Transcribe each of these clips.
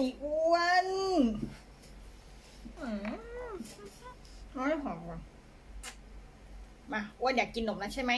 อีอ้วนน้อยหอมก่อนมาอ้วนอยากกินนมแล้วใช่ไหม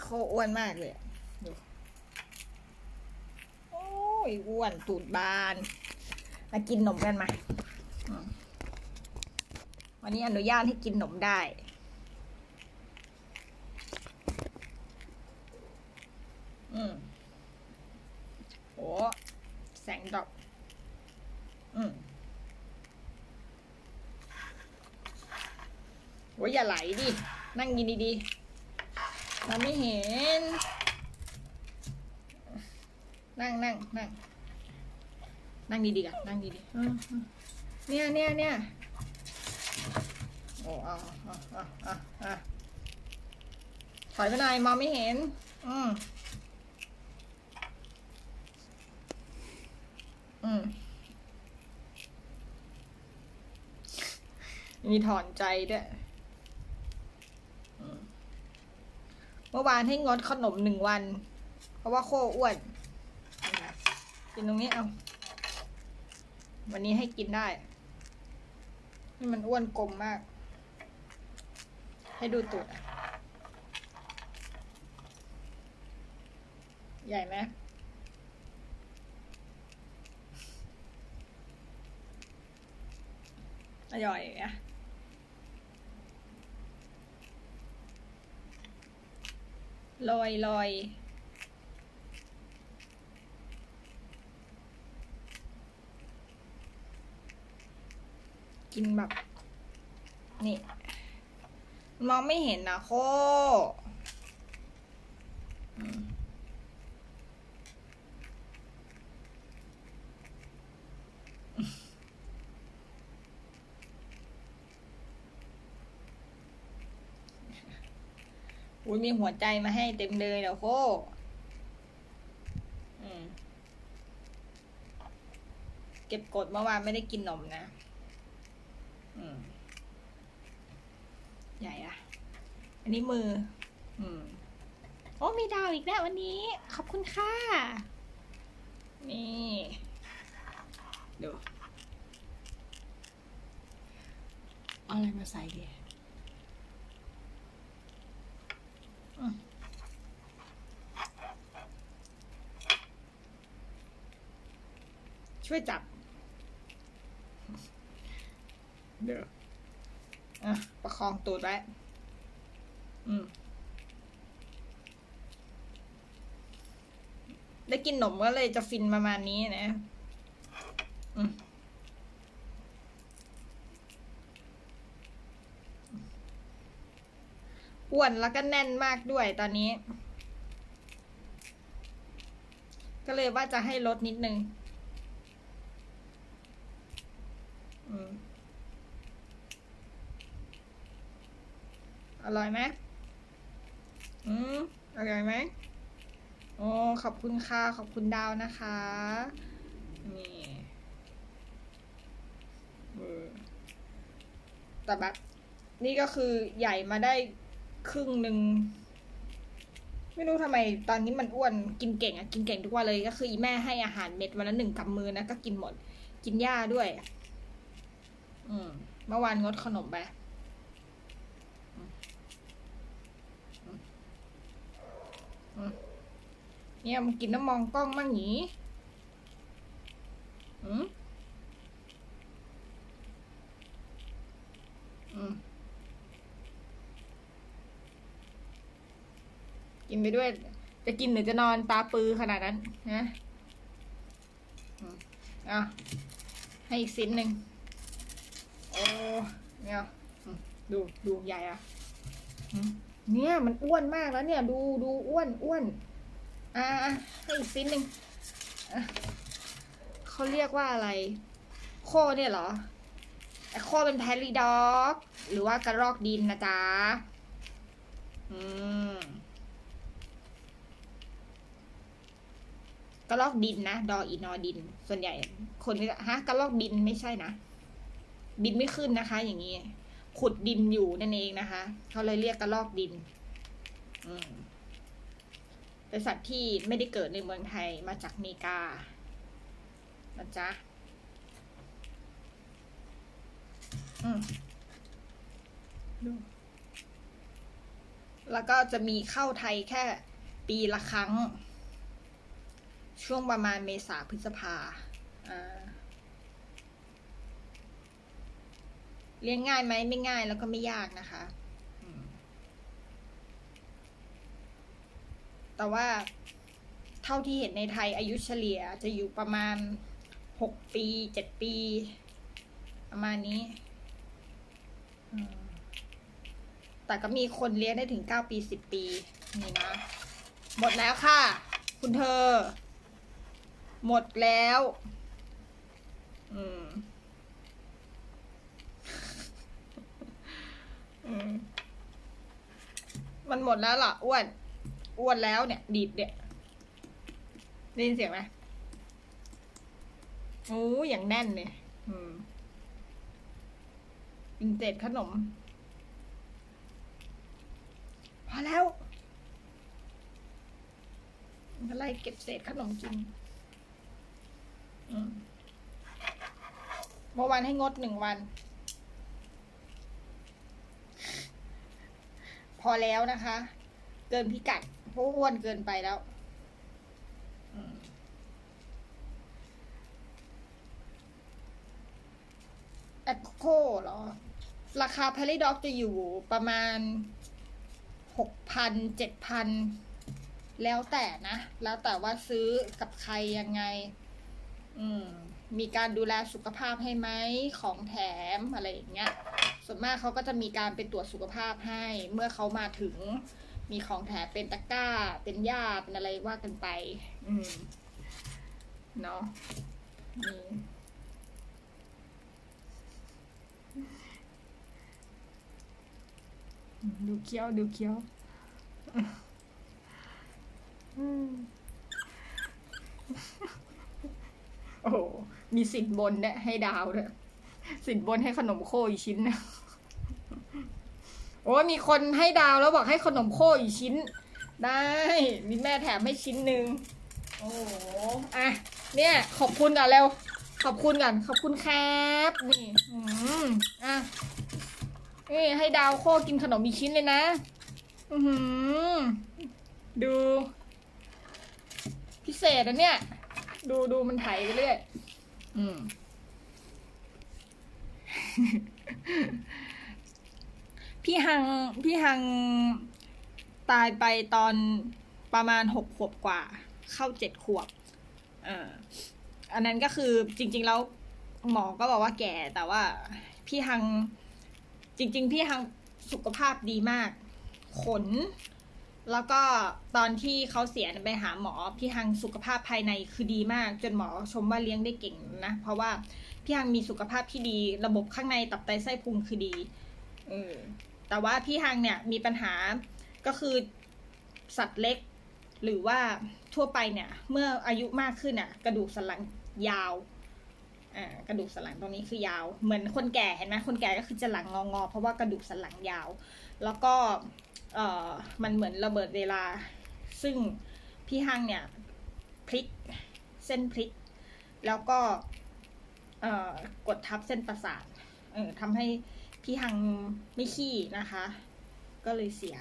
โคอ้วนมากเลยโอ้ยอ้วนตูดบาน มากินนมกันมา วันนี้อนุญาตให้กินนมได้ อืมโอ้แสงดอก อืมโอ้ยอย่าไหลดิ นั่งกินดีๆเราไม่เห็น นั่งนั่งนั่งนั่งดีๆกันนั่งดีๆเนี่ยเนี่ยเนี่ย อ้เอาเอาเอาเอาเอาถอยไปไหนมองไม่เห็น อืม อืมมีถอนใจด้วยเมื่อวานให้งดขนมหนึ่งวัน เพราะว่าโคอ้วนกินตรงนี้เอา วันนี้ให้กินได้ นี่มันอ้วนกลมมาก ให้ดูตูดอะใหญ่ไหมอร่อยอะลอยลอยกินแบบ นี่ มองไม่เห็นนะโคอุ้ยมีหัวใจมาให้เต็มเลยเดี๋ยวโคเก็บกดเมื่อวานไม่ได้กินนมนะ อืม ใหญ่อะอันนี้มือ อืม โอ้มีดาวอีกแล้ววันนี้ ขอบคุณค่ะ นี่ดูเอาอะไรมาใส่ดีอืมช่วยจับเดี๋ยวอะประ คองตูดไว้ อืม ได้กินหนมก็เลยจะฟินประมาณนี้นะ อืมอ้วนแล้วก็แน่นมากด้วยตอนนี้ ก็เลยว่าจะให้ลดนิดนึง อืม อร่อยไหมอืมอร่อยไหมโอ้ขอบคุณค่ะ ขอบคุณดาวนะคะ นี่เออแต่แบบนี่ก็คือใหญ่มาได้ครึ่งหนึ่ง ไม่รู้ทำไมตอนนี้มันอ้วนกินเก่งอะกินเก่งทุกวันเลยก็คืออีแม่ให้อาหารเม็ดวันละหนึ่งกำมือนะ ก็กินหมด กินหญ้าด้วย อืมเมื่อวานงดขนมไป เนี่ยมันกินน้ำมองกล้องมั่งหนีอืมอืมกินไปด้วย จะกินหรือจะนอนตาปือขนาดนั้นนะอะให้อีกสิ้นหนึ่งโอ้เนี่ยดูดูใหญ่อะ เนี่ยมันอ้วนมากแล้วเนี่ยดูดูอ้วนอ้วนอ่าให้อีกสิ้นหนึ่งเขาเรียกว่าอะไร โคเนี่ยเหรอไอโคเป็นแพลีด็อก หรือว่ากระรอกดินนะจ๊ะอืมกระรอกดินนะ ดออีนอดิน ส่วนใหญ่ คนฮะกระรอกดินไม่ใช่นะดินไม่ขึ้นนะคะ อย่างนี้ ขุดดินอยู่นั่นเองนะคะ เขาเลยเรียกกระลอกดินเป็นสัตว์ที่ไม่ได้เกิดในเมืองไทยมาจากเมกานะจ๊ะดูแล้วก็จะมีเข้าไทยแค่ปีละครั้ง ช่วงประมาณเมษาพฤษภาอ่า เลี้ยงง่ายไหมไม่ง่ายแล้วก็ไม่ยากนะคะแต่ว่าเท่าที่เห็นในไทยอายุเฉลี่ยจะอยู่ประมาณหกปีเจ็ดปี ประมาณนี้ แต่ก็มีคนเลี้ยงได้ถึงเก้าปีสิบปี นี่นะ หมดแล้วค่ะ คุณเธอ หมดแล้ว อืม อืม มันหมดแล้วล่ะอ้วน อ้วนแล้วเนี่ย ดีดเนี่ยได้ยินเสียงไหมโอ้ยอย่างแน่นเนี่ยอืมกินเศษขนม พอแล้วอะไรเก็บเศษขนมกินเมื่อวานให้งดหนึ่งวัน พอแล้วนะคะ เกินพิกัดเพราะอ้วนเกินไปแล้วแอปโคเหรอ ราคาพาริด็อกจะอยู่ประมาณหกพันเจ็ดพันแล้วแต่นะ แล้วแต่ว่าซื้อกับใครยังไง อืม มีการดูแลสุขภาพให้ไหมของแถมอะไรอย่างเงี้ย ส่วนมากเขาก็จะมีการไปตรวจสุขภาพให้ เมื่อเขามาถึงมีของแถมเป็นตะกร้า เป็นยาเป็นอะไรว่ากันไป อืมเนาะนี่ดูเคี้ยว ดูเคี้ยวโอ้มีสินบนเนี่ยให้ดาวด้วยสินบนให้ขนมโคอีกชิ้นนะ โอ้มีคนให้ดาวแล้วบอกให้ขนมโคอีกชิ้น ได้ มีแม่แถมให้ชิ้นหนึ่งโอ้โหอะเนี่ยขอบคุณก่อนเร็วขอบคุณก่อนขอบคุณครับนี่อืมอะนี่ให้ดาวโคกินขนมอีกชิ้นเลยนะ อือหือดู พิเศษนะเนี่ย ดูดูมันไถไปเรื่อยอืม พี่ฮังพี่ฮังตายไปตอนประมาณหกขวบกว่า เข้าเจ็ดขวบอ่ออันนั้นก็คือจริง ๆ แล้วหมอก็บอกว่าแก่แต่ว่าพี่ฮังจริง ๆ พี่ฮังสุขภาพดีมาก ขน แล้วก็ตอนที่เขาเสียไปหาหมอ พี่ฮังสุขภาพภายในคือดีมาก จนหมอชมว่าเลี้ยงได้เก่งนะเพราะว่าพี่ฮังมีสุขภาพที่ดี ระบบข้างในตับไตไส้พุงคือดี เออ แต่ว่าพี่ฮังเนี่ยมีปัญหาก็คือสัตว์เล็ก หรือว่าทั่วไปเนี่ย เมื่ออายุมากขึ้นอะ กระดูกสันหลังยาวอ่ากระดูกสันหลังตรงนี้คือยาว เหมือนคนแก่เห็นไหมคนแก่ก็คือจะหลังงองอๆเพราะว่ากระดูกสันหลังยาว แล้วก็เอ่อมันเหมือนระเบิดเวลา ซึ่งพี่ฮังเนี่ยพลิกเส้นพลิก แล้วก็เออกดทับเส้นประสาทเออทำให้ พี่ฮังไม่ขี้นะคะ ก็เลยเสีย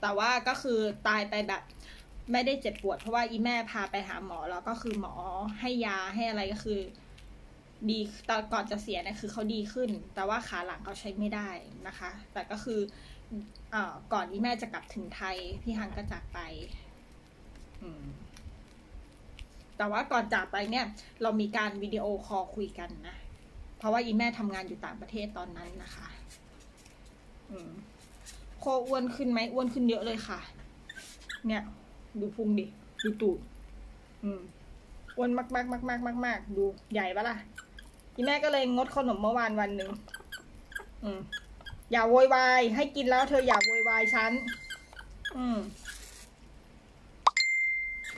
แต่ว่าก็คือตายไปแบบไม่ได้เจ็บปวด เพราะว่าอีแม่พาไปหาหมอแล้วก็คือหมอให้ยาให้อะไรก็คือ ดีตอนก่อนจะเสียเนี่ยคือเขาดีขึ้น แต่ว่าขาหลังเขาใช้ไม่ได้นะคะ แต่ก็คืออก่อนที่แม่จะกลับถึงไทย พี่ฮังก็จากไปแต่ว่าก่อนจากไปเนี่ย เรามีการวิดีโอคอลคุยกันนะ ราะว่าอีแม่ทำงานอยู่ต่างประเทศตอนนั้นนะคะโคอ้วนขึ้นไหมอ้วนขึ้นเยอะเลยค่ะ เนี่ย ดูพุงดิ ดูตูดอ้วนมากมากมากมากมากมากดูใหญ่ปะล่ะอีแม่ก็เลยงดขนมเมื่อวานวันหนึ่งอือย่าโวยวาย ให้กินแล้วเธออย่าโวยวายฉัน อืม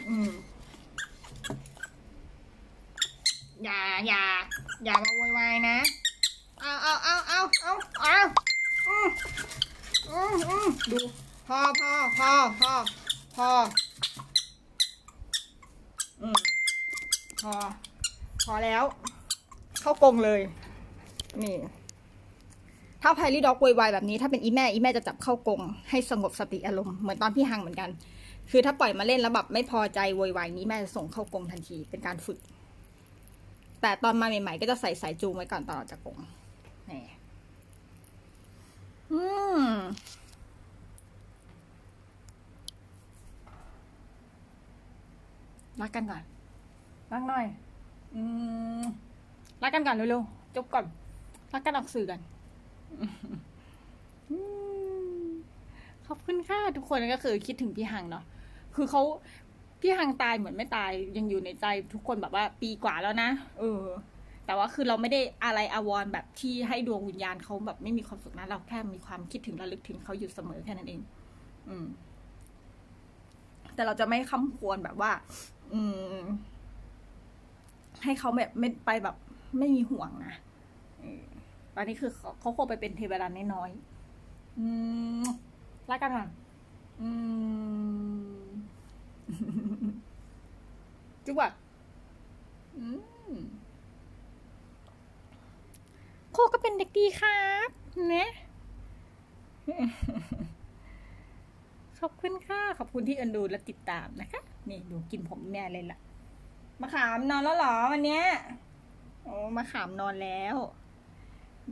อืม อย่าอย่า อย่ามาโวยวายนะ เอาเอาเอาเอาเอาเอาอืมอืมอืมดูพอพอพอพอพออืมพอ พอแล้ว เข้ากรงเลย นี่ ถ้าไพรีด็อกโวยวายแบบนี้ถ้าเป็นอีแม่อีแม่จะจับเข้ากรงให้สงบสติอารมณ์เหมือนตอนพี่ฮังเหมือนกัน คือถ้าปล่อยมาเล่นแล้วแบบไม่พอใจโวยวายนี้แม่จะส่งเข้ากรงทันทีเป็นการฝึก แต่ตอนมาใหม่ๆ ก็จะใส่สายจูงไว้ก่อนตอนออกจากกรงนี่อืมรักกันก่อน รักหน่อย อืมรักกันก่อนเร็วๆจบก่อน รักกันออกสื่อกันอขอบคุณค่ะทุกคนก็คือคิดถึงพี่หังเนาะคือเขา พี่หังตายเหมือนไม่ตายยังอยู่ในใจทุกคนแบบว่าปีกว่าแล้วนะเออ แต่ว่าคือเราไม่ได้อะไรอาวรณ์แบบที่ให้ดวงวิญญาณเขาแบบไม่มีความสุขนะเราแค่มีความคิดถึงระลึกถึงเขาอยู่เสมอแค่นั้นเอง อืม แต่เราจะไม่คำควรแบบว่า อืม ให้เขาแบบไม่ไปแบบ ไม่มีห่วงนะเออตอนนี้คือเขาเขาคงไปเป็นเทวดาน้อยๆอืมรักกันก่อนอืม จุ๊บอะโคก็เป็นเด็กดีครับนะขอบคุณค่ะ ขอบคุณที่เอ็นดูและติดตามนะคะ นี่ดูกินผมแม่เลยล่ะ มาขามนอนแล้วหรอวันเนี้ย โอ้มาขามนอนแล้ว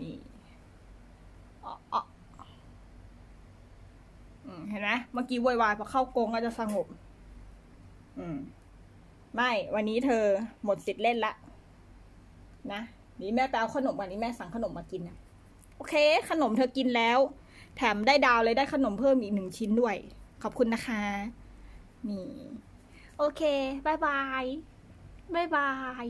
นี่อ๋ออเห็นไหมเมื่อกี้โวยวายพอเข้ากรงก็จะสงบ อืม ไม่วันนี้เธอหมดสิทธิ์เล่นละ นะนี่แม่ไปเอาขนมวันนี้แม่สั่งขนมมากินนะโอเค ขนมเธอกินแล้ว แถมได้ดาวเลยได้ขนมเพิ่มอีกหนึ่งชิ้นด้วย ขอบคุณนะคะ นี่ โอเคบายบายบายบาย